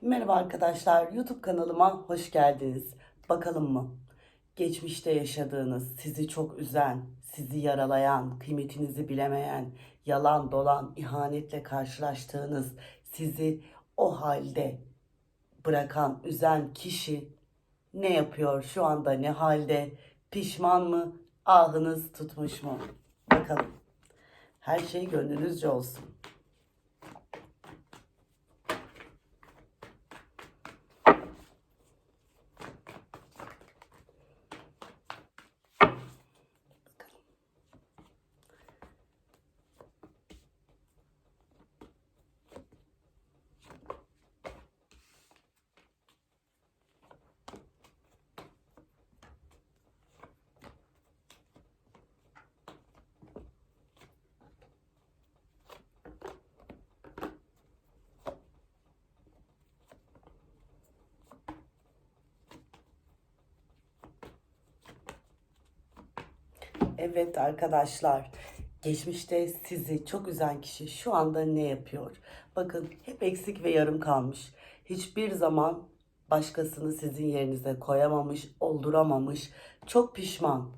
Merhaba arkadaşlar, YouTube kanalıma hoş geldiniz. Bakalım mı? Geçmişte yaşadığınız, sizi çok üzen, sizi yaralayan, kıymetinizi bilemeyen, yalan dolan, ihanetle karşılaştığınız, sizi o halde bırakan, üzen kişi ne yapıyor? Şu anda ne halde? Pişman mı? Ahınız tutmuş mu? Bakalım. Her şey gönlünüzce olsun. Evet arkadaşlar, geçmişte sizi çok üzen kişi şu anda ne yapıyor? Bakın hep eksik ve yarım kalmış. Hiçbir zaman başkasını sizin yerinize koyamamış, olduramamış. Çok pişman.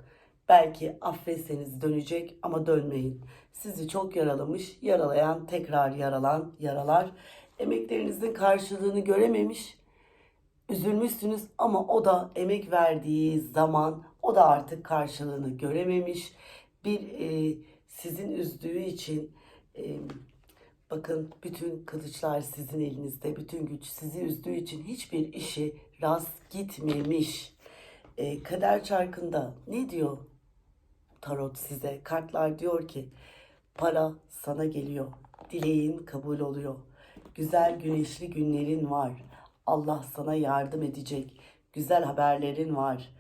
Belki affetseniz dönecek ama dönmeyin. Sizi çok yaralamış, yaralayan tekrar yaralan, yaralar. Emeklerinizin karşılığını görememiş, Üzülmüşsünüz ama o da emek verdiği zaman o da artık karşılığını görememiş. Bir e, sizin üzdüğü için e, bakın bütün kılıçlar sizin elinizde, bütün güç sizi üzdüğü için hiçbir işi rast gitmemiş. E, kader çarkında ne diyor tarot size? Kartlar diyor ki para sana geliyor. Dileğin kabul oluyor. Güzel güneşli günlerin var. Allah sana yardım edecek. Güzel haberlerin var.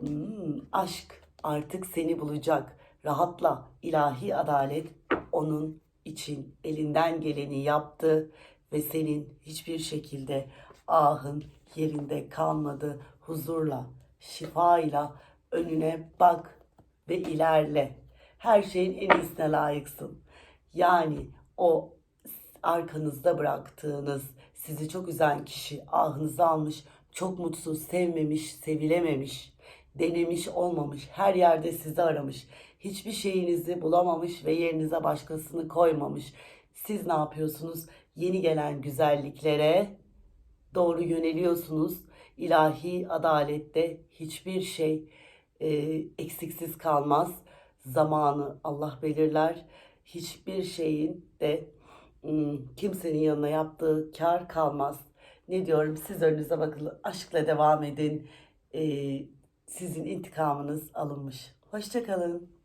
Hmm, aşk artık seni bulacak. Rahatla. İlahi adalet onun için elinden geleni yaptı ve senin hiçbir şekilde ahın yerinde kalmadı. Huzurla, şifayla önüne bak ve ilerle. Her şeyin en iyisine layıksın. Yani o arkanızda bıraktığınız, sizi çok üzen kişi ahınızı almış, çok mutsuz, sevmemiş, sevilememiş, denemiş olmamış, her yerde sizi aramış. Hiçbir şeyinizi bulamamış ve yerinize başkasını koymamış. Siz ne yapıyorsunuz? Yeni gelen güzelliklere doğru yöneliyorsunuz. İlahi adalette hiçbir şey e, eksiksiz kalmaz. Zamanı Allah belirler. Hiçbir şeyin de kimsenin yanına yaptığı kar kalmaz. Ne diyorum siz önünüze bakın aşkla devam edin. E, sizin intikamınız alınmış. Hoşçakalın.